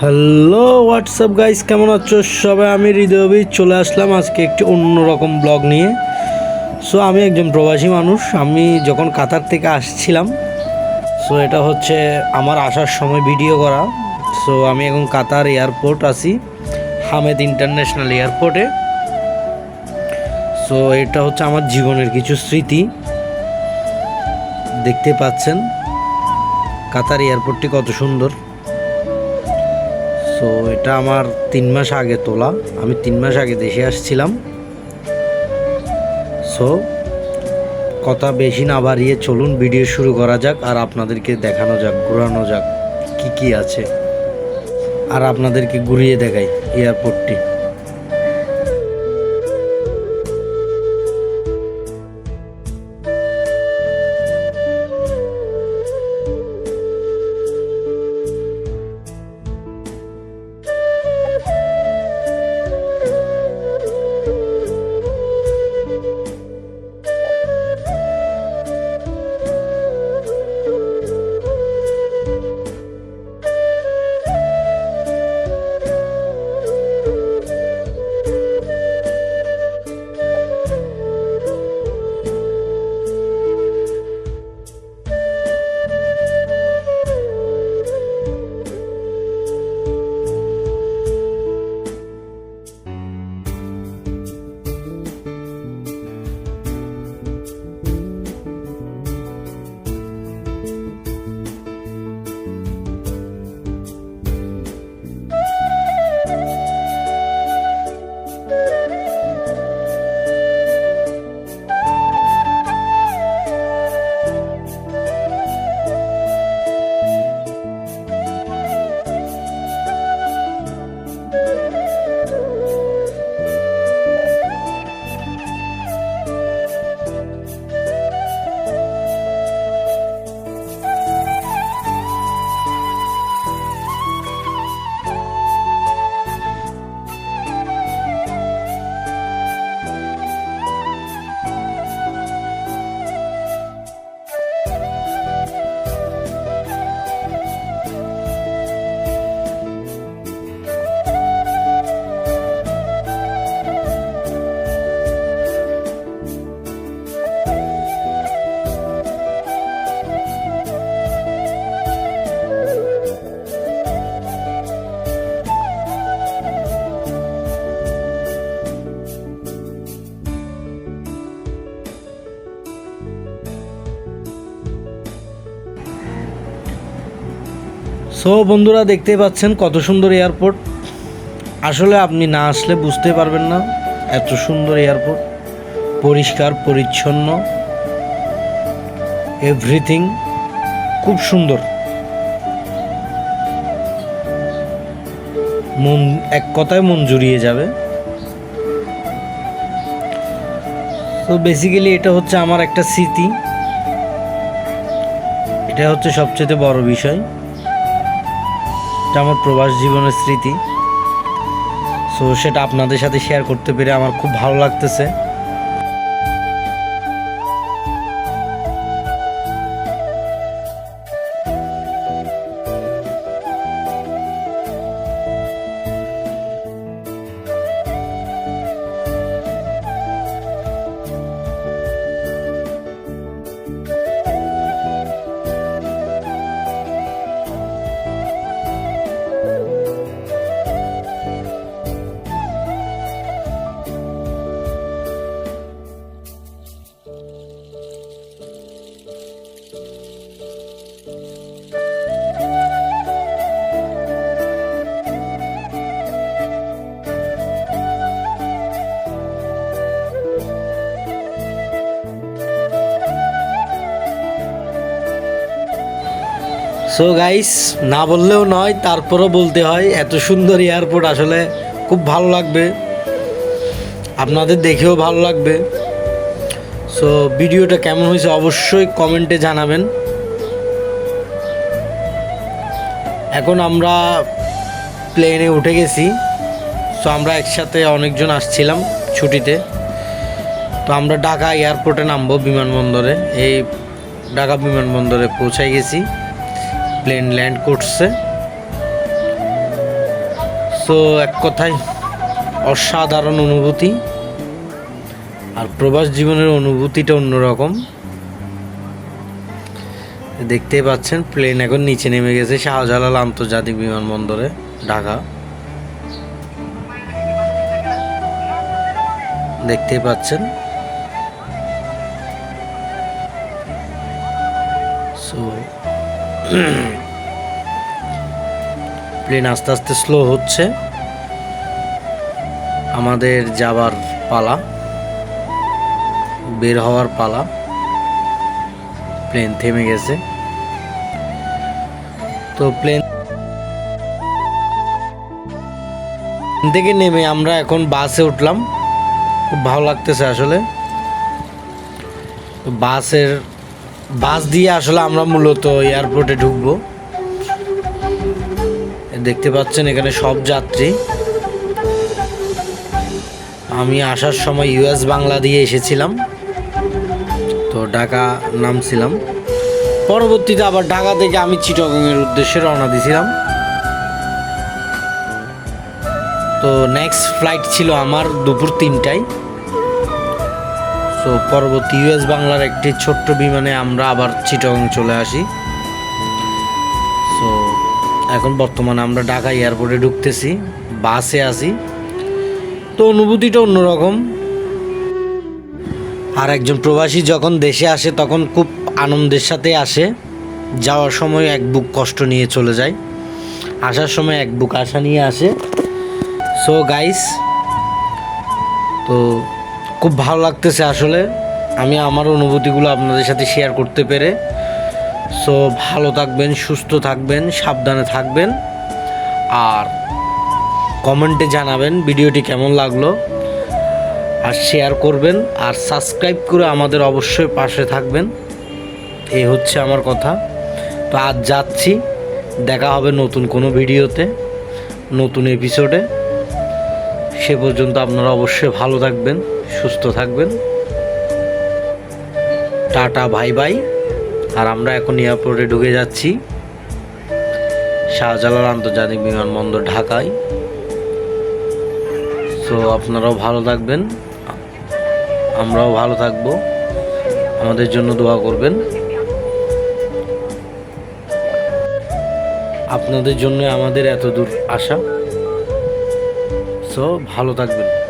Hello WhatsApp guys কেমন আছো? সবাই, আমি হৃদয়বী চলে আসলাম আজকে একটি অন্যরকম ব্লগ নিয়ে। সো আমি একজন প্রবাসী মানুষ। আমি যখন কাতার থেকে আসছিলাম সো এটা হচ্ছে আমার আসার সময় ভিডিও করা। সো আমি এখন কাতার এয়ারপোর্ট আছি, হামেদ ইন্টারন্যাশনাল এয়ারপোর্টে। সো এটা হচ্ছে আমার জীবনের কিছু স্মৃতি। দেখতে পাচ্ছেন, কাতার এয়ারপোর্টটি কত সুন্দর। সো এটা আমার তিন মাস আগে তোলা। আমি তিন মাস আগে দেশে আসছিলাম। সো কথা বেশি না বাড়িয়ে চলুন ভিডিও শুরু করা যাক আর আপনাদেরকে দেখানো যাক, ঘোরানো যাক, কি কি আছে। আর আপনাদেরকে ঘুরিয়ে দেখাই এয়ারপোর্টটি সো বন্ধুরা দেখতে পাচ্ছেন কত সুন্দর এয়ারপোর্ট। আসলে আপনি না আসলে বুঝতে পারবেন না এত সুন্দর এয়ারপোর্ট। পরিষ্কার, পরিচ্ছন্ন। এভরিথিং খুব সুন্দর। মন, এক কথায় মন জুড়িয়ে যাবে। তো বেসিক্যালি এটা হচ্ছে আমার একটা স্মৃতি। এটা হচ্ছে সবচেয়ে বড় বিষয়। এটা আমার প্রবাস জীবনের স্মৃতি। সো সেটা আপনাদের সাথে শেয়ার করতে পেরে আমার খুব ভালো লাগতেছে। সো গাইস না বললেও নয়, তারপরও বলতে হয়, এত সুন্দর এয়ারপোর্ট আসলে খুব ভালো লাগবে। আপনাদের দেখেও ভালো লাগবে। সো ভিডিওটা কেমন হয়েছে অবশ্যই কমেন্টে জানাবেন। এখন আমরা প্লেনে উঠে গেছি। সো আমরা একসাথে অনেকজন আসছিলাম ছুটিতে। তো আমরা ঢাকা এয়ারপোর্টে নামবো বিমানবন্দরে। এই ঢাকা বিমানবন্দরে পৌঁছাই গেছি। প্লেন ল্যান্ড করছে। সো এক কথায় অসাধারণ অনুভূতি। আর প্রবাস জীবনের অনুভূতিটা অন্যরকম। দেখতেই পাচ্ছেন প্লেন এখন নিচে নেমে গেছে শাহজালাল আন্তর্জাতিক বিমানবন্দরে, ঢাকা। দেখতেই পাচ্ছেন। প্লেন আস্তে আস্তে স্লো হচ্ছে। আমাদের যাবার পালা। বের হওয়ার পালা। প্লেন থেমে গেছে। তো প্লেন থেকে নেমে আমরা এখন বাসে উঠলাম। খুব ভালো লাগতেছে আসলে। বাসের, বাস দিয়ে আসলে আমরা মূলত এয়ারপোর্টে ঢুকবো। দেখতে পাচ্ছেন এখানে সব যাত্রী। আমি আসার সময় ইউএস বাংলা দিয়ে এসেছিলাম। তো ঢাকা নামছিলাম। পরবর্তীতে আবার ঢাকা থেকে আমি চিটগংয়ের উদ্দেশ্যে রওনা দিয়েছিলাম তো নেক্সট ফ্লাইট ছিল আমার দুপুর তিনটায়। তো পরবর্তী ইউএস বাংলার একটি ছোট্ট বিমানে আমরা আবার চিটগং চলে আসি। সো এখন বর্তমানে আমরা ঢাকা এয়ারপোর্টে ঢুকতেছি, বাসে আসি তো অনুভূতিটা অন্যরকম। আর একজন প্রবাসী যখন দেশে আসে, তখন খুব আনন্দের সাথে আসে। যাওয়ার সময় এক বুক কষ্ট নিয়ে চলে যায়। আসার সময় এক বুক আশা নিয়ে আসে। সো গাইস তো খুব ভালো লাগতেছে আসলে। আমি আমার অনুভূতিগুলো আপনাদের সাথে শেয়ার করতে পেরে। সো ভালো থাকবেন, সুস্থ থাকবেন, সাবধানে থাকবেন। আর কমেন্টে জানাবেন ভিডিওটি কেমন লাগল। আর শেয়ার করবেন আর সাবস্ক্রাইব করে আমাদের অবশ্যই পাশে থাকবেন। এই হচ্ছে আমার কথা। তো আজ যাচ্ছি। দেখা হবে নতুন কোনো ভিডিওতে, নতুন এপিসোডে সে পর্যন্ত আপনারা অবশ্যই ভালো থাকবেন, সুস্থ থাকবেন। টাটা ভাই ভাই আর আমরা এখন এয়ারপোর্টে ঢুকে যাচ্ছি। শাহজালাল আন্তর্জাতিক বিমানবন্দর ঢাকায়। সো আপনারাও ভালো থাকবেন। আমরাও ভালো থাকব। আমাদের জন্য দোয়া করবেন। আপনাদের জন্য আমাদের এত দূর আসা সো ভালো থাকবেন।